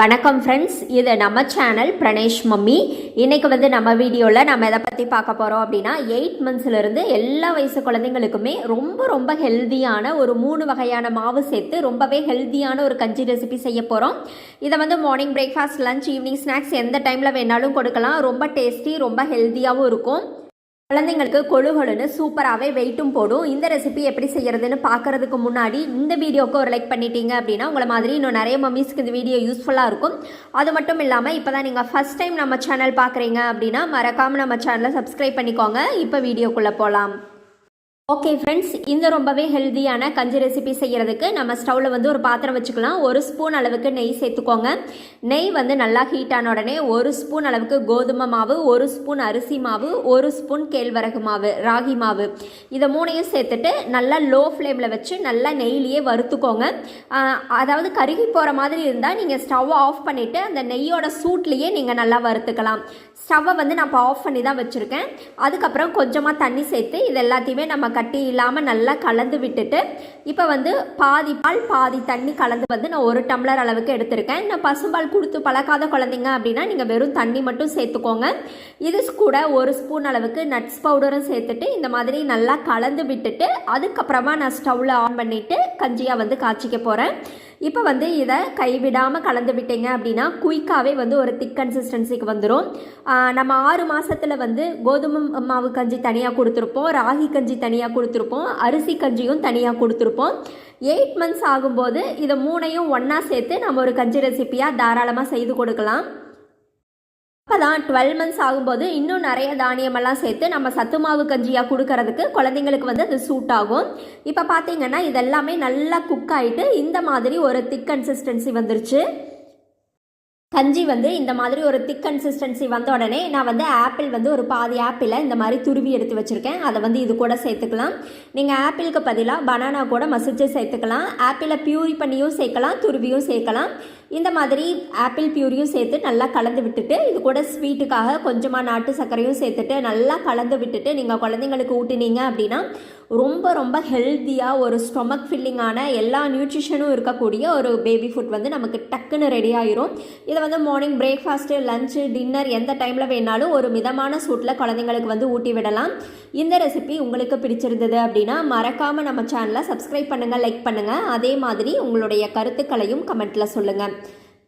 வணக்கம் ஃப்ரெண்ட்ஸ் இது நம்ம சேனல் பிரணேஷ் மம்மி. இன்றைக்கி வந்து நம்ம வீடியோவில் நம்ம எதை பற்றி பார்க்க போகிறோம் அப்படின்னா எயிட் மந்த்ஸ்லேருந்து எல்லா வயசு குழந்தைங்களுக்குமே ரொம்ப ரொம்ப ஹெல்தியான ஒரு மூணு வகையான மாவு சேர்த்து ரொம்பவே ஹெல்தியான ஒரு கஞ்சி ரெசிபி செய்ய போகிறோம் இதை வந்து morning breakfast lunch evening snacks எந்த டைமில் வேணாலும் கொடுக்கலாம். ரொம்ப டேஸ்டி ரொம்ப ஹெல்த்தியாகவும் இருக்கும். குழந்தைங்களுக்கு கொழுகொழுன்னு சூப்பராகவே வெயிட்டும் போடும். இந்த ரெசிபி எப்படி செய்யறதுன்னு பார்க்கறதுக்கு முன்னாடி இந்த வீடியோவுக்கு ஒரு லைக் பண்ணிட்டீங்க அப்படின்னா உங்களை மாதிரி இன்னும் நிறைய மம்மிஸ்க்கு இந்த வீடியோ யூஸ்ஃபுல்லாக இருக்கும். அது மட்டும் இல்லாமல் இப்போ தான் நீங்கள் ஃபஸ்ட் டைம் நம்ம சேனல் பார்க்குறீங்க அப்படின்னா மறக்காமல் நம்ம சேனலை சப்ஸ்கிரைப் பண்ணிக்கோங்க. இப்போ வீடியோக்குள்ளே போகலாம் ஓகே ஃப்ரெண்ட்ஸ் இந்த ரொம்பவே ஹெல்தியான கஞ்சி ரெசிபி செய்கிறதுக்கு நம்ம ஸ்டவ்வில் வந்து ஒரு பாத்திரம் வச்சுக்கலாம். ஒரு ஸ்பூன் அளவுக்கு நெய் சேர்த்துக்கோங்க. நெய் வந்து நல்லா ஹீட் ஆன உடனே ஒரு ஸ்பூன் அளவுக்கு கோதுமை மாவு ஒரு ஸ்பூன் அரிசி மாவு ஒரு ஸ்பூன் கேழ்வரகு மாவு ராகி மாவு. இதை மூணையும் சேர்த்துட்டு நல்லா லோ ஃப்ளேமில் வச்சு நல்லா நெய்லியே வறுத்துக்கோங்க. அதாவது கருகி போகிற மாதிரி இருந்தால் நீங்கள் ஸ்டவ் ஆஃப் பண்ணிவிட்டு அந்த நெய்யோட சூட்லேயே நீங்கள் நல்லா வறுத்துக்கலாம். ஸ்டவ்வை வந்து நான் இப்போ ஆஃப் பண்ணி தான் வச்சுருக்கேன். அதுக்கப்புறம் கொஞ்சமாக தண்ணி சேர்த்து இது எல்லாத்தையுமே நம்ம கட்டி இல்லாமல் நல்லா கலந்து விட்டுட்டு இப்போ வந்து பாதி பால் பாதி தண்ணி கலந்து வந்து நான் ஒரு டம்ளர் அளவுக்கு எடுத்திருக்கேன். நான் பசும்பால் கொடுத்து பழக்காத குழந்தைங்க அப்படின்னா நீங்கள் வெறும் தண்ணி மட்டும் சேர்த்துக்கோங்க. இது கூட ஒரு ஸ்பூன் அளவுக்கு நட்ஸ் பவுடரும் சேர்த்துட்டு இந்த மாதிரி நல்லா கலந்து விட்டுட்டு அதுக்கப்புறமா நான் ஸ்டவ்வில் ஆன் பண்ணிவிட்டு கஞ்சியாக வந்து காய்ச்சிக்க போகிறேன் இப்போ வந்து இதை கைவிடாமல் கலந்து விட்டீங்க அப்படின்னா குயிக்காகவே வந்து ஒரு திக் கன்சிஸ்டன்சிக்கு வந்துடும் நம்ம ஆறு மாதத்தில் வந்து கோதுமை மாவு கஞ்சி தனியாக கொடுத்துருப்போம். ராகி கஞ்சி தனியாக தனியாக கொடுத்துருப்போம். அரிசி கஞ்சியும் தனியாக கொடுத்துருப்போம். எயிட் மந்த்ஸ் ஆகும்போது இதை மூணையும் ஒன்றா சேர்த்து நம்ம ஒரு கஞ்சி ரெசிப்பியாக தாராளமாக செய்து கொடுக்கலாம். அப்போ தான் டுவெல் மந்த்ஸ் ஆகும்போது இன்னும் நிறைய தானியமெல்லாம் சேர்த்து நம்ம சத்து மாவு கஞ்சியாக கொடுக்கறதுக்கு குழந்தைங்களுக்கு வந்து அது சூட் ஆகும். இப்போ பார்த்தீங்கன்னா இதெல்லாமே நல்லா குக் ஆகிட்டு இந்த மாதிரி ஒரு திக் கன்சிஸ்டன்சி வந்துருச்சு. கஞ்சி வந்து இந்த மாதிரி ஒரு திக் கன்சிஸ்டன்சி வந்த உடனே நான் வந்து ஆப்பிள் வந்து ஒரு பாதி ஆப்பிளை இந்த மாதிரி துருவி எடுத்து வச்சுருக்கேன். அதை வந்து இது கூட சேர்த்துக்கலாம். நீங்கள் ஆப்பிளுக்கு பதிலாக பனானா கூட மசிச்சு சேர்த்துக்கலாம். ஆப்பிளை பியூரி பண்ணியும் சேர்க்கலாம் துருவியும் சேர்க்கலாம். இந்த மாதிரி ஆப்பிள் பியூரியும் சேர்த்து நல்லா கலந்து விட்டுட்டு இது கூட ஸ்வீட்டுக்காக கொஞ்சமாக நாட்டு சர்க்கரையும் சேர்த்துட்டு நல்லா கலந்து விட்டுட்டு நீங்கள் குழந்தைங்களுக்கு ஊட்டினீங்க அப்படின்னா ரொம்ப ரொம்ப ஹெல்த்தியாக ஒரு ஸ்டொமக் ஃபில்லிங்கான எல்லா நியூட்ரிஷனும் இருக்கக்கூடிய ஒரு பேபி ஃபுட் வந்து நமக்கு டக்குன்னு ரெடி ஆயிரும். இதை வந்து மார்னிங் பிரேக்ஃபாஸ்ட்டு லஞ்சு டின்னர் எந்த டைமில் வேணாலும் ஒரு மிதமான சூட்டில் குழந்தைங்களுக்கு வந்து ஊட்டி விடலாம். இந்த ரெசிபி உங்களுக்கு பிடிச்சிருந்தது அப்படின்னா மறக்காமல் நம்ம சேனலை சப்ஸ்கிரைப் பண்ணுங்கள் லைக் பண்ணுங்கள் அதே மாதிரி உங்களுடைய கருத்துக்களையும் கமெண்ட்டில் சொல்லுங்கள்